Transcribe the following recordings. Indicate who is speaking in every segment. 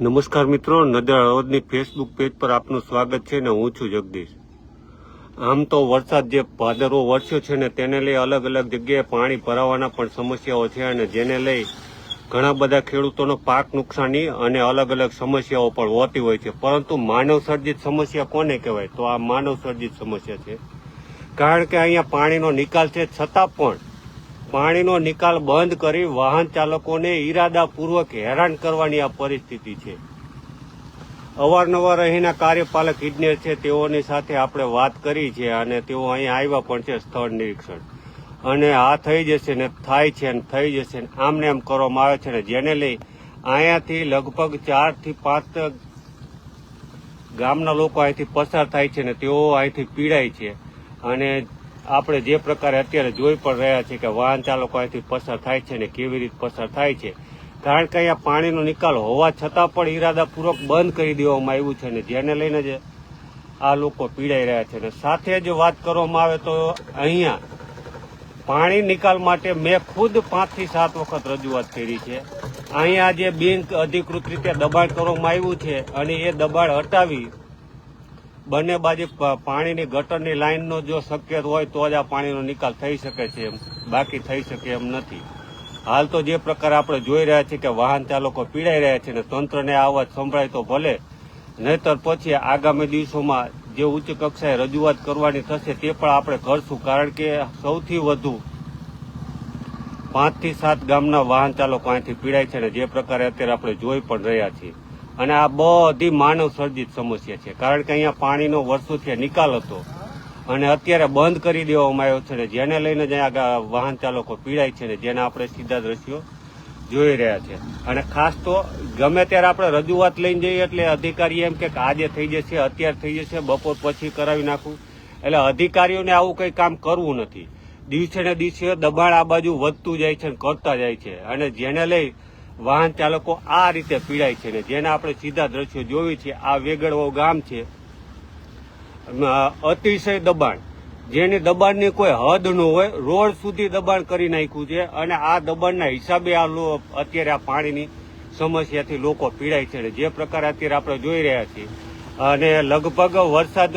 Speaker 1: નમસ્કાર મિત્રો, નદર હળવદની Facebook page પર આપનું સ્વાગત છે ને હું છું જગદીશ. આમ તો વરસાદ જે ભાદરવો વરસ્યો છે ને તેને લઈ અલગ અલગ જગ્યાએ પાણી ભરાવાના પણ સમસ્યાઓ છે અને જેને લઈ ઘણા બધા ખેડૂતોનો પાક નુકસાની અને અલગ અલગ સમસ્યાઓ પણ હોતી હોય છે. પરંતુ માનવ સર્જિત સમસ્યા કોને કહેવાય? તો આ માનવ સર્જિત સમસ્યા છે. કારણ કે અહીંયા પાણીનો નિકાલ છે, છતાં પણ પાણીનો નિકાલ બંધ કરી વાહન ચાલકોને ઈરાદાપૂર્વક હેરાન કરવાની આ પરિસ્થિતિ છે. અવારનવાર અહીંના કાર્યપાલક ઇજનેર છે. તેઓની સાથે આપણે વાત કરી છે અને તેઓ અહીંયા આવ્યા પણ છે સ્થળ નિરીક્ષણ. અને આ થઈ જશે ને થાય છે ને થઈ જશે ને આમને એમ કરવામાં આવે છે ને જેને લઈ અહીંયાથી લગભગ ચારથી પાંચ ગામના લોકો અહીંથી પસાર થાય છે ને તેઓ અહીંથી પીડાય છે. અને આપણે જે પ્રકારે અત્યારે જોઈ પણ રહ્યા છીએ કે વાહન ચાલકો અહીંથી પસાર થાય છે ને કેવી રીતે પસાર થાય છે, કારણ કે અહીંયા પાણીનો નિકાલ હોવા છતાં પણ ઈરાદાપૂર્વક બંધ કરી દેવામાં આવ્યું છે ને જેને લઈને જ આ લોકો પીડાઈ રહ્યા છે ને સાથે જ વાત કરવામાં આવે તો અહીંયા પાણી નિકાલ માટે મેં ખુદ પાંચથી સાત વખત રજૂઆત કરી છે. અહીંયા જે બિન અધિકૃત રીતે દબાણ કરવામાં આવ્યું છે અને એ દબાણ હટાવી બંને બાજુ પાણીની ગટરની લાઇનનો જો શક્ય હોય તો જ આ પાણીનો નિકાલ થઈ શકે છે એમ, બાકી થઈ શકે એમ નથી. હાલ તો જે પ્રકાર આપણે જોઈ રહ્યા છીએ કે વાહન ચાલકો પીડાઈ રહ્યા છે ને તંત્રને આ અવાજ સંભળાય તો ભલે, નહીતર પછી આગામી દિવસોમાં જે ઉચ્ચ કક્ષાએ રજૂઆત કરવાની થશે તે પણ આપણે કરશું, કારણ કે સૌથી વધુ પાંચથી સાત ગામના વાહન ચાલકો અહીંથી પીડાય છે ને જે પ્રકારે અત્યારે આપણે જોઈ પણ રહ્યા છીએ. અને આ બધી માનવ સર્જિત સમસ્યા છે. કારણ કે અહીંયા પાણીનો વર્ષોથી નિકાલ હતો. અને અત્યારે બંધ કરી દેવામાં આવ્યો છે ને જેને લઈને જ વાહન ચાલકો પીડાય છે ને જેને આપણે સીધા દ્રશ્યો જોઈ રહ્યા છે. અને ખાસ તો ગમે ત્યારે આપણે રજૂઆત લઈને જઈએ એટલે અધિકારી એમ કે આજે થઈ જશે, અત્યારે થઈ જશે, બપોર પછી કરાવી નાખું. એટલે અધિકારીઓને આવું કંઈ કામ કરવું નથી. દિવસે ને દિવસે દબાણ આ બાજુ વધતું જાય છે અને કરતા જાય છે. અને જેને લઈ વાહન ચાલકો આ રીતે પીડાય છે ને જેને આપણે સીધા દ્રશ્યો જોયું છે, આ વેગડવો ગામ છે અતિશય દબાણ. જેની દબાણની કોઈ હદ ન હોય, રોડ સુધી દબાણ કરી નાખ્યું છે અને આ દબાણના હિસાબે આ અત્યારે આ પાણીની સમસ્યાથી લોકો પીડાય છે જે પ્રકારે અત્યારે આપણે જોઈ રહ્યા છીએ. અને લગભગ વરસાદ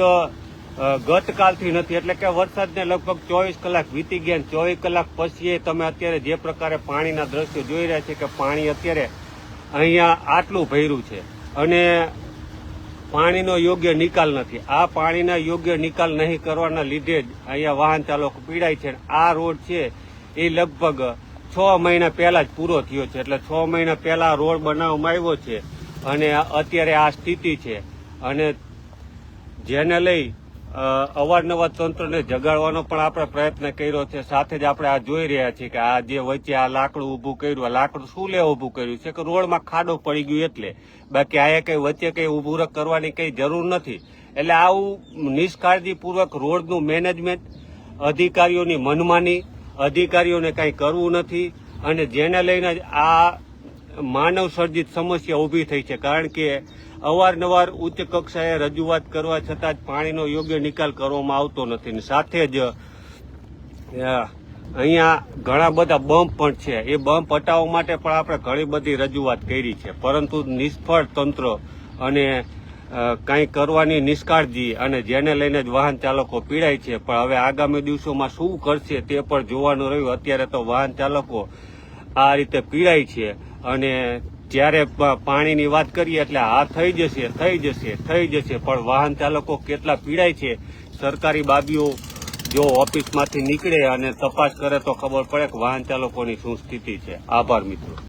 Speaker 1: ગતકાલથી નથી. એટલે કે વરસાદને લગભગ ચોવીસ કલાક વીતી ગયા ચોવીસ કલાક પછી તમે અત્યારે જે પ્રકારે પાણીના દ્રશ્યો જોઈ રહ્યા છે કે પાણી અત્યારે અહીંયા આટલું ભર્યું છે અને પાણીનો યોગ્ય નિકાલ નથી. આ પાણીના યોગ્ય નિકાલ નહીં કરવાના લીધે જ અહીંયા વાહન ચાલકો પીડાય છે આ રોડ છે એ લગભગ છ મહિના પહેલા જ પૂરો થયો છે. એટલે છ મહિના પહેલા રોડ બનાવવામાં આવ્યો છે અને અત્યારે આ સ્થિતિ છે. અને જેને લઈ અવારનવાર તંત્રને જગાડવાનો પણ આપણે પ્રયત્ન કર્યો છે. સાથે જ આપણે આ જોઈ રહ્યા છીએ કે આ જે વચ્ચે આ લાકડું ઊભું કર્યું, આ લાકડું શું લે ઊભું કર્યું છે કે રોડમાં ખાડો પડી ગયું એટલે? બાકી આ કઈ વચ્ચે કઈ ઊભું કરવાની કઈ જરૂર નથી. એટલે આવું નિષ્કાળજીપૂર્વક રોડનું મેનેજમેન્ટ, અધિકારીઓની મનમાની, અધિકારીઓને કંઈ કરવું નથી અને જેને લઈને આ માનવ સર્જિત સમસ્યા ઊભી થઈ છે. કારણ કે અવારનવાર ઉચ્ચ કક્ષાએ રજૂઆત કરવા છતાં જ પાણીનો યોગ્ય નિકાલ કરવામાં આવતો નથી સાથે જ અહીંયા ઘણા બધા બમ્પ પણ છે. એ બમ્પ હટાવવા માટે પણ આપણે ઘણી બધી રજૂઆત કરી છે. પરંતુ નિષ્ફળ તંત્ર અને કાંઈ કરવાની નિષ્કાળજી અને જેને લઈને જ વાહન ચાલકો પીડાય છે, પણ હવે આગામી દિવસોમાં શું કરશે તે પણ જોવાનું રહ્યું. અત્યારે તો વાહન ચાલકો આ રીતે પીડાય છે અને જ્યારે પાણીની વાત કરીએ એટલે હા, થઈ જશે થઈ જશે થઈ જશે. પણ વાહન ચાલકો કેટલા પીડાય છે? સરકારી બાબીઓ જો ઓફિસમાંથી નીકળે અને તપાસ કરે તો ખબર પડે કે વાહન ચાલકોની શું સ્થિતિ છે. આભાર મિત્રો.